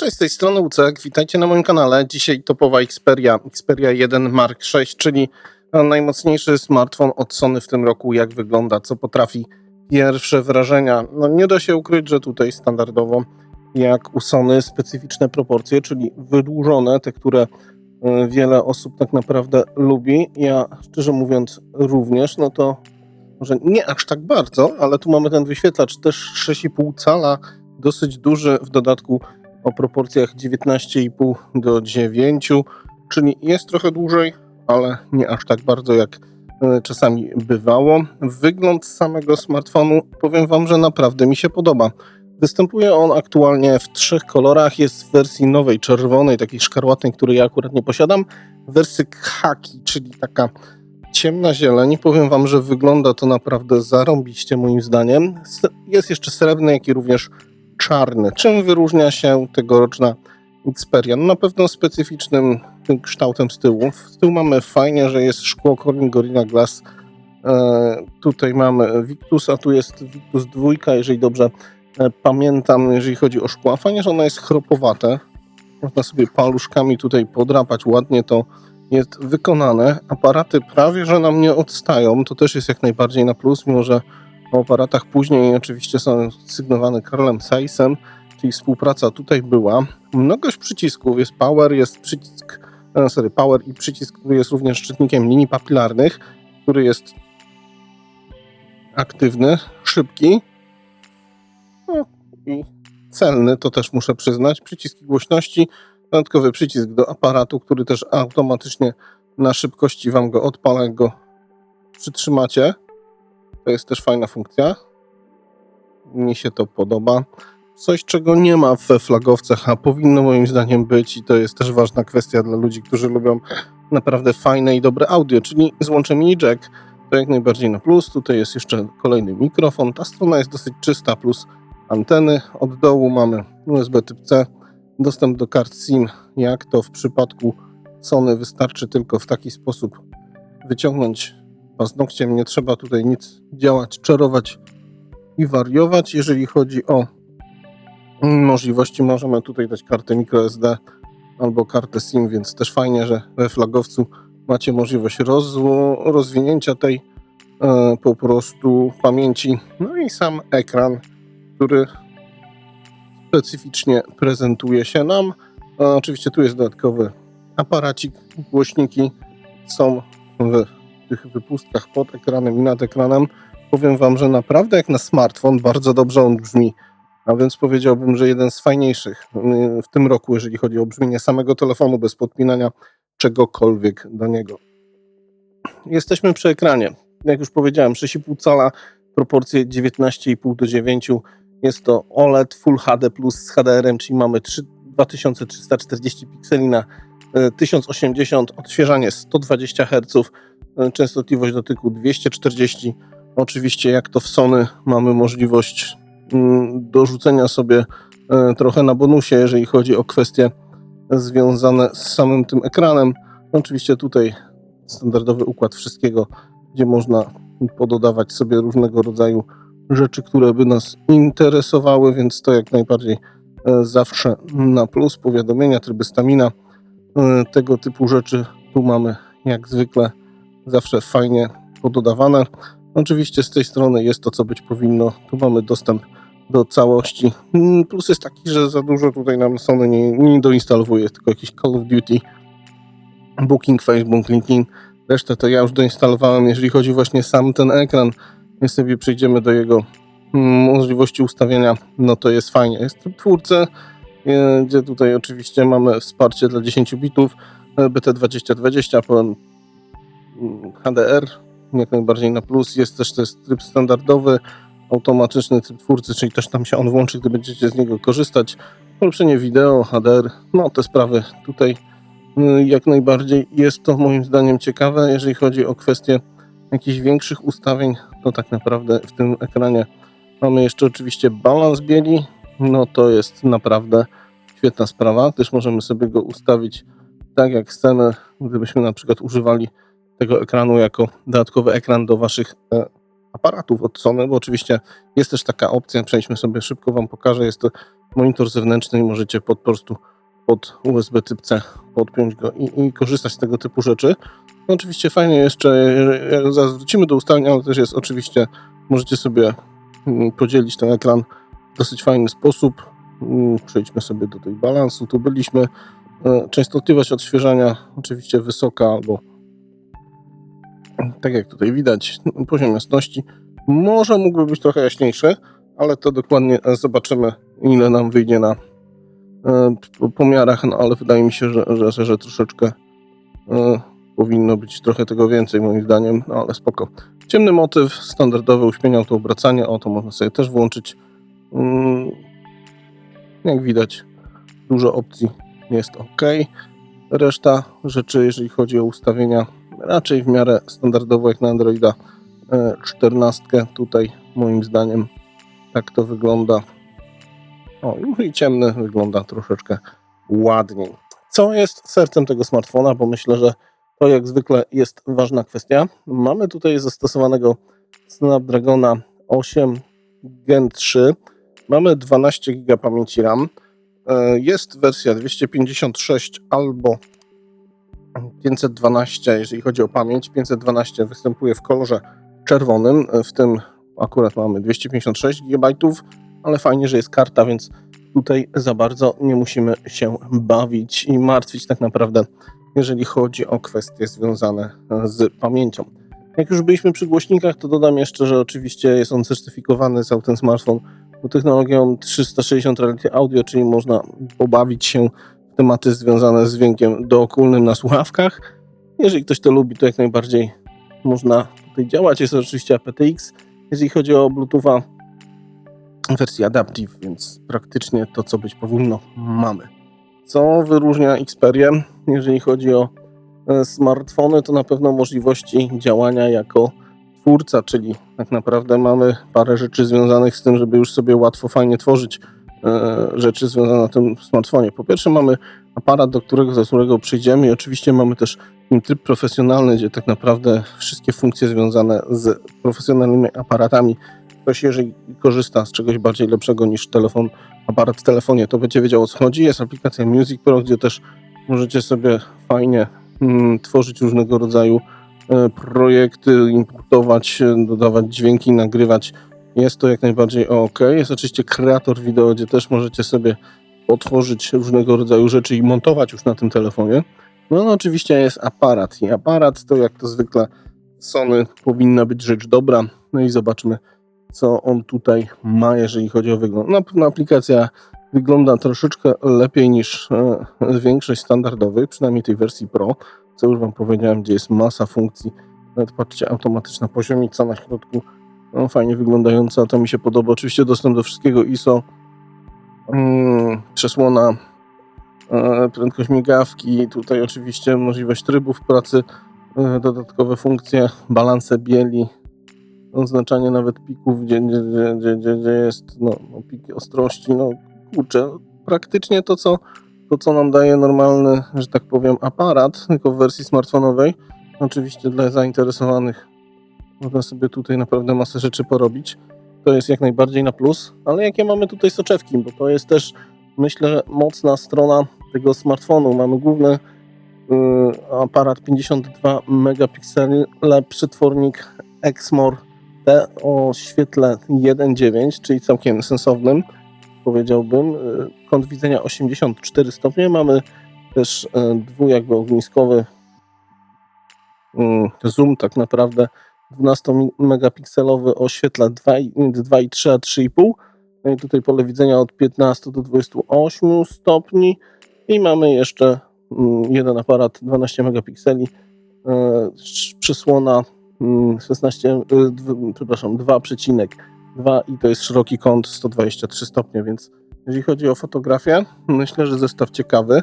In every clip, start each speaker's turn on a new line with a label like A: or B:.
A: Cześć, z tej strony Łucek, witajcie na moim kanale. Dzisiaj topowa Xperia, Xperia 1 Mark 6, czyli najmocniejszy smartfon od Sony w tym roku. Jak wygląda, co potrafi, pierwsze wrażenia. No nie da się ukryć, że tutaj standardowo jak u Sony specyficzne proporcje, czyli wydłużone, te, które y, wiele osób tak naprawdę lubi. Ja szczerze mówiąc również, no to może nie aż tak bardzo, ale tu mamy ten wyświetlacz też 6,5 cala, dosyć duży, w dodatku o proporcjach 19,5 do 9, czyli jest trochę dłużej, ale nie aż tak bardzo jak e, czasami bywało. Wygląd samego smartfonu powiem Wam, że naprawdę mi się podoba. Występuje on aktualnie w trzech kolorach. Jest w wersji nowej, czerwonej, takiej szkarłatnej, której ja akurat nie posiadam. W wersji khaki, czyli taka ciemna zieleń. Powiem Wam, że wygląda to naprawdę zarąbiście moim zdaniem. Jest jeszcze srebrny, jak i również czarny. Czym wyróżnia się tegoroczna Xperia? No na pewno specyficznym kształtem z tyłu. Z tyłu mamy fajnie, że jest szkło Corning Gorilla Glass. E, tutaj mamy Victus, a tu jest Victus 2, jeżeli dobrze e, pamiętam, jeżeli chodzi o szkło. Fajnie, że ono jest chropowate. Można sobie paluszkami tutaj podrapać ładnie to jest wykonane. Aparaty prawie, że nam nie odstają. To też jest jak najbardziej na plus, mimo że o aparatach później oczywiście są sygnowane Karolem Saisem, czyli współpraca tutaj była. Mnogość przycisków, jest power, jest przycisk, e, sorry, power i przycisk, który jest również szczytnikiem linii papilarnych, który jest aktywny, szybki no, i celny, to też muszę przyznać. Przyciski głośności, dodatkowy przycisk do aparatu, który też automatycznie na szybkości Wam go odpala, go przytrzymacie. To jest też fajna funkcja. Mi się to podoba. Coś, czego nie ma we flagowcach, a powinno moim zdaniem być, i to jest też ważna kwestia dla ludzi, którzy lubią naprawdę fajne i dobre audio, czyli złącze mini jack. To jak najbardziej na plus. Tutaj jest jeszcze kolejny mikrofon. Ta strona jest dosyć czysta, plus anteny. Od dołu mamy USB typ C, dostęp do kart SIM. Jak to w przypadku Sony wystarczy tylko w taki sposób wyciągnąć paznokciem. Nie trzeba tutaj nic działać, czarować i wariować. Jeżeli chodzi o możliwości, możemy tutaj dać kartę microSD albo kartę SIM, więc też fajnie, że we flagowcu macie możliwość rozwinięcia tej e, po prostu pamięci. No i sam ekran, który specyficznie prezentuje się nam. E, oczywiście tu jest dodatkowy aparacik, głośniki są w tych wypustkach pod ekranem i nad ekranem, powiem Wam, że naprawdę jak na smartfon bardzo dobrze on brzmi. A więc powiedziałbym, że jeden z fajniejszych y, w tym roku, jeżeli chodzi o brzmienie samego telefonu bez podpinania czegokolwiek do niego. Jesteśmy przy ekranie. Jak już powiedziałem, 6,5 cala, proporcje 19,5 do 9. Jest to OLED Full HD Plus z HDR-em, czyli mamy 3, 2340 pikseli na 1080, y, odświeżanie 120 Hz, E, częstotliwość dotyku 240. Oczywiście, jak to w Sony, mamy możliwość mm, dorzucenia sobie e, trochę na bonusie, jeżeli chodzi o kwestie związane z samym tym ekranem. Oczywiście tutaj standardowy układ wszystkiego, gdzie można pododawać sobie różnego rodzaju rzeczy, które by nas interesowały, więc to jak najbardziej e, zawsze na plus. Powiadomienia, tryby stamina, tego typu rzeczy tu mamy jak zwykle zawsze fajnie pododawane. Oczywiście z tej strony jest to, co być powinno. Tu mamy dostęp do całości. Mm, plus jest taki, że za dużo tutaj nam Sony nie, nie doinstalowuje, tylko jakiś Call of Duty, Booking, Facebook, LinkedIn. Resztę to ja już doinstalowałem. Jeżeli chodzi właśnie sam ten ekran, my sobie przejdziemy do jego mm, możliwości ustawienia, no to jest fajnie. Jest w twórce, e, gdzie tutaj oczywiście mamy wsparcie dla 10 bitów, e, BT2020, HDR jak najbardziej na plus. Jest też jest tryb standardowy, automatyczny tryb twórcy, czyli też tam się on włączy, gdy będziecie z niego korzystać. Polepszenie wideo, HDR, no te sprawy tutaj y, jak najbardziej jest to moim zdaniem ciekawe. Jeżeli chodzi o kwestie jakichś większych ustawień, to tak naprawdę w tym ekranie mamy jeszcze oczywiście balans bieli. No to jest naprawdę świetna sprawa. Też możemy sobie go ustawić tak jak chcemy, gdybyśmy na przykład używali tego ekranu jako dodatkowy ekran do Waszych e, aparatów od Sony, bo oczywiście jest też taka opcja, przejdźmy sobie szybko, Wam pokażę, jest to monitor zewnętrzny i możecie po prostu pod USB typ C podpiąć go i, i korzystać z tego typu rzeczy. No oczywiście fajnie jeszcze, jak zaraz wrócimy do ustaleń, ale też jest oczywiście, możecie sobie mm, podzielić ten ekran w dosyć fajny sposób. Mm, Przejdźmy sobie do tej balansu, tu byliśmy. E, Częstotliwość odświeżania oczywiście wysoka, albo tak jak tutaj widać, poziom jasności może mógłby być trochę jaśniejszy, ale to dokładnie zobaczymy, ile nam wyjdzie na e, po- pomiarach, no ale wydaje mi się, że, że, że troszeczkę e, powinno być trochę tego więcej moim zdaniem, no ale spoko. Ciemny motyw, standardowe uśpienie autoobracanie, o to można sobie też włączyć. Mm, Jak widać, dużo opcji jest ok. Reszta rzeczy, jeżeli chodzi o ustawienia, raczej w miarę standardowo jak na Androida e, 14. Tutaj moim zdaniem tak to wygląda. O, i ciemny wygląda troszeczkę ładniej. Co jest sercem tego smartfona? Bo myślę, że to jak zwykle jest ważna kwestia. Mamy tutaj zastosowanego Snapdragona 8 Gen 3. Mamy 12 GB pamięci RAM. E, Jest wersja 256 albo 512, jeżeli chodzi o pamięć. 512 występuje w kolorze czerwonym, w tym akurat mamy 256 GB, ale fajnie, że jest karta, więc tutaj za bardzo nie musimy się bawić i martwić tak naprawdę, jeżeli chodzi o kwestie związane z pamięcią. Jak już byliśmy przy głośnikach, to dodam jeszcze, że oczywiście jest on certyfikowany, cały ten smartfon, technologią 360 Reality Audio, czyli można pobawić się tematy związane z dźwiękiem dookulnym na słuchawkach. Jeżeli ktoś to lubi, to jak najbardziej można tutaj działać. Jest oczywiście aptX. Jeżeli chodzi o Bluetootha, wersji Adaptive, więc praktycznie to, co być powinno, mamy. Co wyróżnia Xperię, jeżeli chodzi o e, smartfony, to na pewno możliwości działania jako twórca, czyli tak naprawdę mamy parę rzeczy związanych z tym, żeby już sobie łatwo, fajnie tworzyć rzeczy związane na tym smartfonie. Po pierwsze mamy aparat, do którego, do którego przyjdziemy i oczywiście mamy też tryb profesjonalny, gdzie tak naprawdę wszystkie funkcje związane z profesjonalnymi aparatami ktoś, jeżeli korzysta z czegoś bardziej lepszego niż telefon, aparat w telefonie, to będzie wiedział o co chodzi. Jest aplikacja Music Pro, gdzie też możecie sobie fajnie mm, tworzyć różnego rodzaju e, projekty, importować, e, dodawać dźwięki, nagrywać. Jest to jak najbardziej ok. Jest oczywiście kreator wideo, gdzie też możecie sobie otworzyć różnego rodzaju rzeczy i montować już na tym telefonie. No, no oczywiście jest aparat i aparat to jak to zwykle Sony powinna być rzecz dobra. No i zobaczmy co on tutaj ma, jeżeli chodzi o wygląd. Na pewno aplikacja wygląda troszeczkę lepiej niż e, większość standardowych, przynajmniej tej wersji Pro, co już Wam powiedziałem, gdzie jest masa funkcji. Nawet patrzcie, automatyczna poziomica na środku, no, fajnie wyglądająca, to mi się podoba. Oczywiście dostęp do wszystkiego ISO, mm, przesłona, e, prędkość migawki, tutaj oczywiście możliwość trybów pracy, e, dodatkowe funkcje, balanse bieli, oznaczanie nawet pików, gdzie, gdzie, gdzie, gdzie, gdzie, jest no, no, piki ostrości, no kurczę, praktycznie to co, to, co nam daje normalny, że tak powiem, aparat, tylko w wersji smartfonowej, oczywiście dla zainteresowanych można sobie tutaj naprawdę masę rzeczy porobić, to jest jak najbardziej na plus, ale jakie mamy tutaj soczewki, bo to jest też, myślę, mocna strona tego smartfonu, mamy główny y, aparat 52 megapikseli, przetwornik Exmor T o świetle 1.9, czyli całkiem sensownym, powiedziałbym. Y, Kąt widzenia 84 stopnie. Mamy też y, dwu jakby ogniskowy zoom tak naprawdę 12 megapikselowy o świetle 2 i- między 2,3 a 3,5. No i tutaj pole widzenia od 15 do 28 stopni i mamy jeszcze mm, jeden aparat 12 megapikseli, sz- przysłona mm, 16, y, dw- przepraszam, 2,2 i to jest szeroki kąt 123 stopnie, więc jeżeli chodzi o fotografię, myślę, że zestaw ciekawy.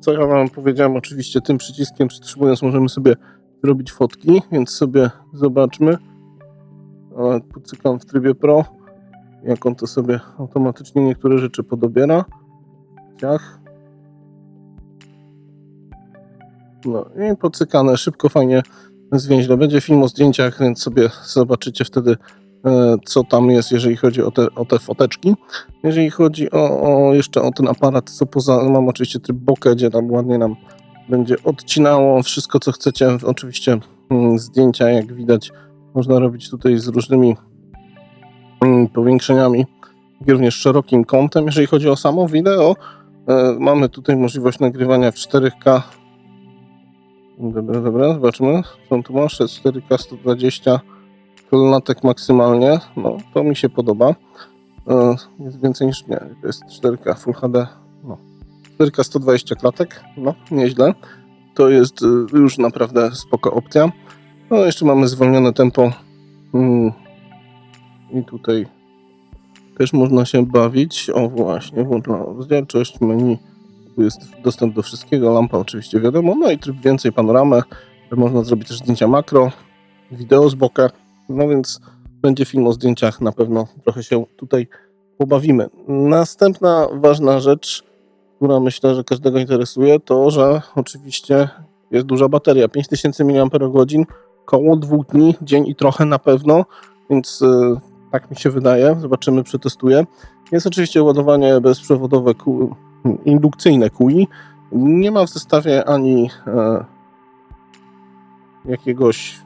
A: Co ja wam powiedziałem, oczywiście tym przyciskiem przytrzymując możemy sobie robić fotki, więc sobie zobaczmy. Ale Pocykam w trybie Pro, jak on to sobie automatycznie niektóre rzeczy podobiera. Ciach. No i pocykane, szybko, fajnie zwięźle. Będzie film o zdjęciach, więc sobie zobaczycie wtedy, e, co tam jest, jeżeli chodzi o te, o te foteczki. Jeżeli chodzi o, o jeszcze o ten aparat, co poza, mam oczywiście tryb bokeh, gdzie tam ładnie nam będzie odcinało wszystko, co chcecie. Oczywiście mm, zdjęcia, jak widać, można robić tutaj z różnymi mm, powiększeniami, również szerokim kątem. Jeżeli chodzi o samo wideo, e, mamy tutaj możliwość nagrywania w 4K. Dobra, dobra, zobaczmy. Co tu masz? Jest 4K 120 klatek maksymalnie. No, to mi się podoba. E, Jest więcej niż nie, to jest 4K Full HD. No. 4K 120 klatek, no, nieźle. To jest y, już naprawdę spoko opcja. No, jeszcze mamy zwolnione tempo. Mm. I tutaj też można się bawić. O, właśnie, włączona rozdzielczość, menu. Tu jest dostęp do wszystkiego, lampa oczywiście wiadomo. No i tryb więcej panoramę. Można zrobić też zdjęcia makro, wideo z boka. No więc będzie film o zdjęciach, na pewno trochę się tutaj pobawimy. Następna ważna rzecz, która myślę, że każdego interesuje, to że oczywiście jest duża bateria, 5000 mAh, koło dwóch dni, dzień i trochę na pewno, więc y, tak mi się wydaje, zobaczymy, przetestuję. Jest oczywiście ładowanie bezprzewodowe, ku, indukcyjne QI. Nie ma w zestawie ani e, jakiegoś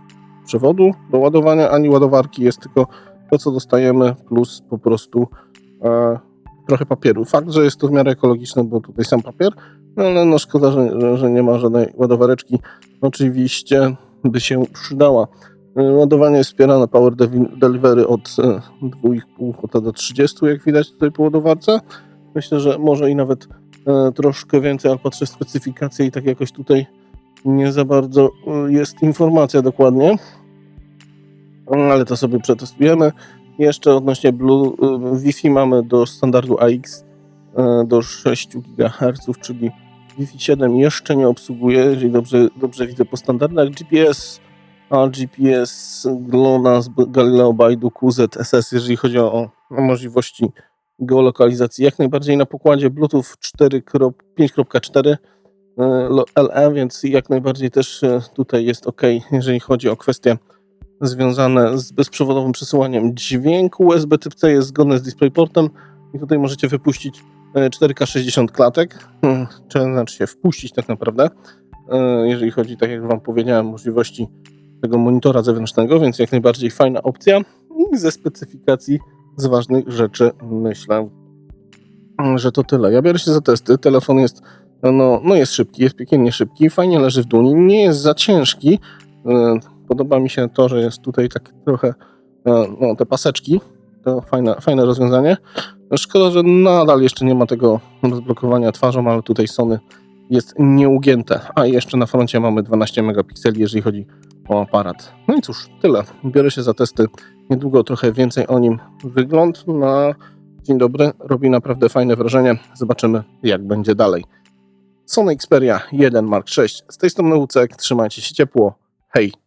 A: przewodu do ładowania, ani ładowarki, jest tylko to, co dostajemy, plus po prostu e, trochę papieru. Fakt, że jest to w miarę ekologiczne, bo tutaj sam papier, no ale no szkoda, że, że- nie ma żadnej ładowareczki. Oczywiście by się przydała. E, Ładowanie jest wspierane Power Delivery od e, 2,5 do 30, jak widać tutaj po ładowarce. Myślę, że może i nawet e, troszkę więcej, ale patrzę specyfikację i tak jakoś tutaj nie za bardzo e, jest informacja dokładnie. Ale to sobie przetestujemy. Jeszcze odnośnie Blue, y, Wi-Fi mamy do standardu AX y, do 6 GHz, czyli Wi-Fi 7 jeszcze nie obsługuje, jeżeli dobrze, dobrze widzę po standardach. GPS, a GPS GLONASS, Galileo, Baidu, QZ, SS, jeżeli chodzi o, możliwości geolokalizacji, jak najbardziej na pokładzie Bluetooth 4.5.4 y, LE, więc jak najbardziej też tutaj jest ok, jeżeli chodzi o kwestie związane z bezprzewodowym przesyłaniem dźwięku. USB Typ-C jest zgodne z DisplayPortem. I tutaj możecie wypuścić e, 4K 60 klatek, Hmm, czy znaczy się wpuścić tak naprawdę, e, jeżeli chodzi, tak jak Wam powiedziałem, możliwości tego monitora zewnętrznego, więc jak najbardziej fajna opcja. I ze specyfikacji z ważnych rzeczy myślę, że to tyle. Ja biorę się za testy, telefon jest no, no jest szybki, jest piekielnie szybki, fajnie leży w dłoni, nie jest za ciężki, E, Podoba mi się to, że jest tutaj tak trochę e, no, te paseczki. To fajne, fajne rozwiązanie. Szkoda, że nadal jeszcze nie ma tego rozblokowania twarzą, ale tutaj Sony jest nieugięte. A jeszcze na froncie mamy 12 megapikseli, jeżeli chodzi o aparat. No i cóż, tyle. Biorę się za testy. Niedługo trochę więcej o nim. Wygląd na dzień dobry robi naprawdę fajne wrażenie. Zobaczymy, jak będzie dalej. Sony Xperia 1 Mark 6. Z tej strony Łucek. Trzymajcie się ciepło. Hej!